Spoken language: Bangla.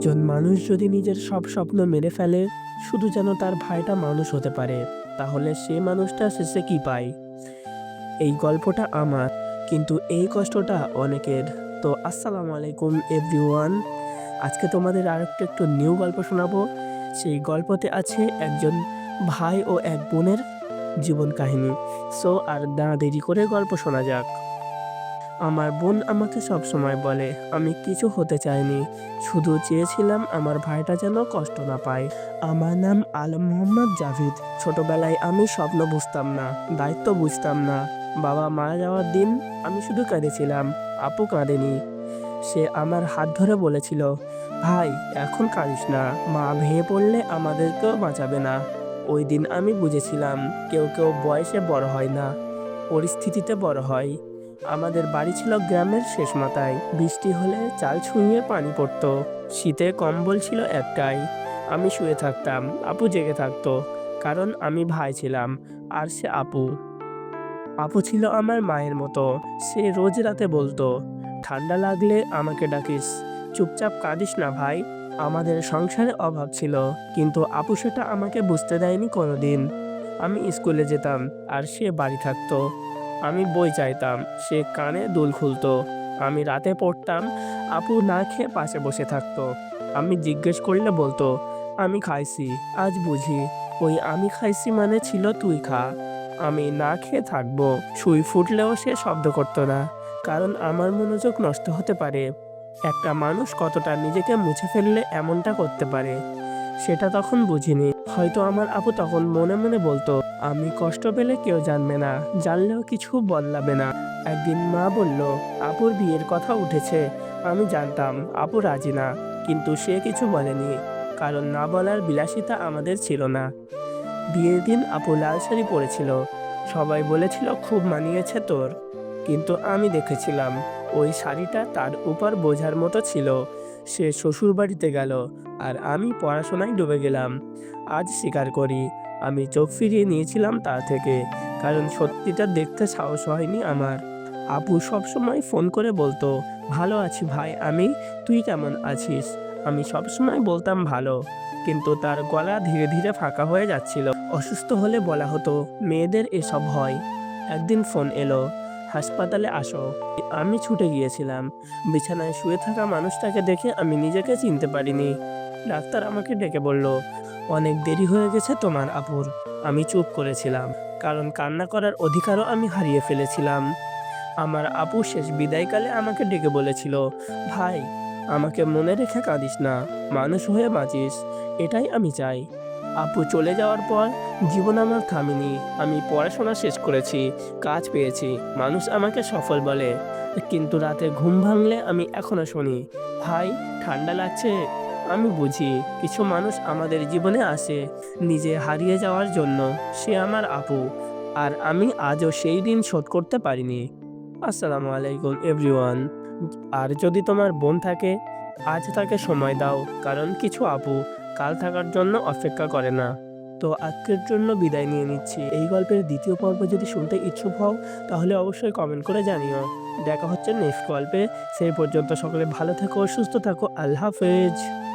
একজন মানুষ যদি নিজের সব স্বপ্ন মেরে ফেলে, শুধু যেন তার ভাইটা মানুষ হতে পারে, তাহলে সে মানুষটা শেষে কি পায়? এই গল্পটা আমার, কিন্তু এই কষ্টটা অনেকের। তো আসসালামু আলাইকুম, এভরিওয়ান। আজকে তোমাদের আরেকটা একটু একটু নিউ গল্প শোনাবো। সেই গল্পতে আছে একজন ভাই ও এক বোনের জীবন কাহিনী। সো আর না দেরি করে গল্প শোনা যাক। আমার বোন আমাকে সব সময় বলে, আমি কিছু হতে চাইনি। শুধু চেয়েছিলাম আমার ভাইটা যেন কষ্ট না পায়। আমার নাম আলম মোহাম্মদ জাভিদ। ছোটবেলায় আমি স্বপ্ন বুঝতাম না, দায়িত্ব বুঝতাম না। বাবা মারা যাওয়ার দিন আমি শুধু কাঁদেছিলাম, আপু কাঁদেনি। সে আমার হাত ধরে বলেছিল, ভাই, এখন কাঁদিস না। মা ভেঙে পড়লে আমাদেরকেও বাঁচাবে না। ওই দিন আমি বুঝেছিলাম, কেউ কেউ বয়সে বড় হয় না, পরিস্থিতিতে বড় হয়। আমাদের বাড়ি ছিল গ্রামের শেষ মাথায়। বৃষ্টি হলে চাল ছুঁয়ে পানি পড়তো। শীতে কম্বল ছিল একটাই। আমি শুয়ে থাকতাম, আপু জেগে থাকতো, কারণ আমি ভাই ছিলাম, আর সে আপু। আপু ছিল আমার মায়ের মতো, সে রোজ রাতে বলতো, ঠান্ডা লাগলে আমাকে ডাকিস, চুপচাপ কাঁদিস না ভাই, আমাদের সংসারে অভাব ছিল, কিন্তু আপু সেটা আমাকে বুঝতে দেয়নি কোনোদিন। আমি স্কুলে যেতাম, আর সে বাড়ি থাকতো। আমি বই চাইতাম। সে কানে দুল খুলতো। আমি রাতে পড়তাম, আপু না খেয়ে পাশে বসে থাকতো। আমি জিজ্ঞেস করলে বলতো, আমি খাইছি, আজ বুঝি। ওই আমি খাইছি মানে ছিল তুই খা। আমি না খেয়ে থাকব সুই ফুটলেও সে শব্দ করতো না, কারণ আমার মনোযোগ নষ্ট হতে পারে। একটা মানুষ কতটা নিজেকে মুছে ফেললে এমনটা করতে পারে, সেটা তখন বুঝিনি। হয়তো আমার আপু তখন মনে মনে বলতো আমি কষ্ট পেলে কেউ জানবে না, জানলেও কিছু বদলাবে না। একদিন মা বলল, আপুর বিয়ের কথা উঠেছে, আমি জানতাম আপু রাজি না, কিন্তু সে কিছু বলেনি, কারণ না বলার বিলাসিতা আমাদের ছিল না। বিয়ের দিন আপু লাল শাড়ি পরেছিল, সবাই বলেছিল, খুব মানিয়েছে তোর। কিন্তু আমি দেখেছিলাম, ওই শাড়িটা তার উপর বোঝার মতো ছিল। সে শ্বশুর বাড়িতে গেল, আর আমি পড়াশোনায় ডুবে গেলাম। আজ স্বীকার করি আমি চোখ ফিরিয়ে নিয়েছিলাম তার থেকে, কারণ সত্যিটা দেখতে সাহস হয়নি আমার। আপু সবসময় ফোন করে বলতো, ভালো আছি ভাই, আমি? তুই কেমন আছিস? আমি সবসময় বলতাম, ভালো। কিন্তু তার গলা ধীরে ধীরে ফাঁকা হয়ে যাচ্ছিল। অসুস্থ হলে বলা হতো, মেয়েদের এসব হয়। একদিন ফোন এলো, হাসপাতালে আসো। আমি ছুটে গিয়েছিলাম। বিছানায় শুয়ে থাকা মানুষটাকে দেখে আমি নিজেকে চিনতে পারিনি। ডাক্তার আমাকে ডেকে বলল অনেক দেরি হয়ে গেছে তোমার আপুর। আমি চুপ করেছিলাম, কারণ কান্না করার অধিকারও আমি হারিয়ে ফেলেছিলাম। আমার আপু শেষ বিদায়কালে আমাকে ডেকে বলেছিল, ভাই, আমাকে মনে রেখে কাঁদিস না, মানুষ হয়ে বাঁচিস, এটাই আমি চাই। আপু চলে যাওয়ার পর জীবন আমার থামেনি, আমি পড়াশোনা শেষ করেছি, কাজ পেয়েছি, মানুষ আমাকে সফল বলে। কিন্তু রাতে ঘুম ভাঙলে আমি এখনও শুনি। ভাই, ঠান্ডা লাগছে? আমি বুঝি কিছু মানুষ আমাদের জীবনে আসে নিজে হারিয়ে যাওয়ার জন্য। সে আমার আপু, আর আমি আজও সেই দিন শোধ করতে পারিনি। আসসালামু আলাইকুম, এভরিওয়ান। আর যদি তোমার বোন থাকে, আজ তাকে সময় দাও, কারণ কিছু আপু কাল থাকার জন্য অপেক্ষা করে না। তো আজকের জন্য বিদায় নিয়ে নিচ্ছি। এই গল্পের দ্বিতীয় পর্ব যদি শুনতে ইচ্ছুক হও, তাহলে অবশ্যই কমেন্ট করে জানিও। দেখা হচ্ছে নেক্সট গল্পে। সেই পর্যন্ত সকলে ভালো থেকো, সুস্থ থাকো। আল্লাহ হাফেজ।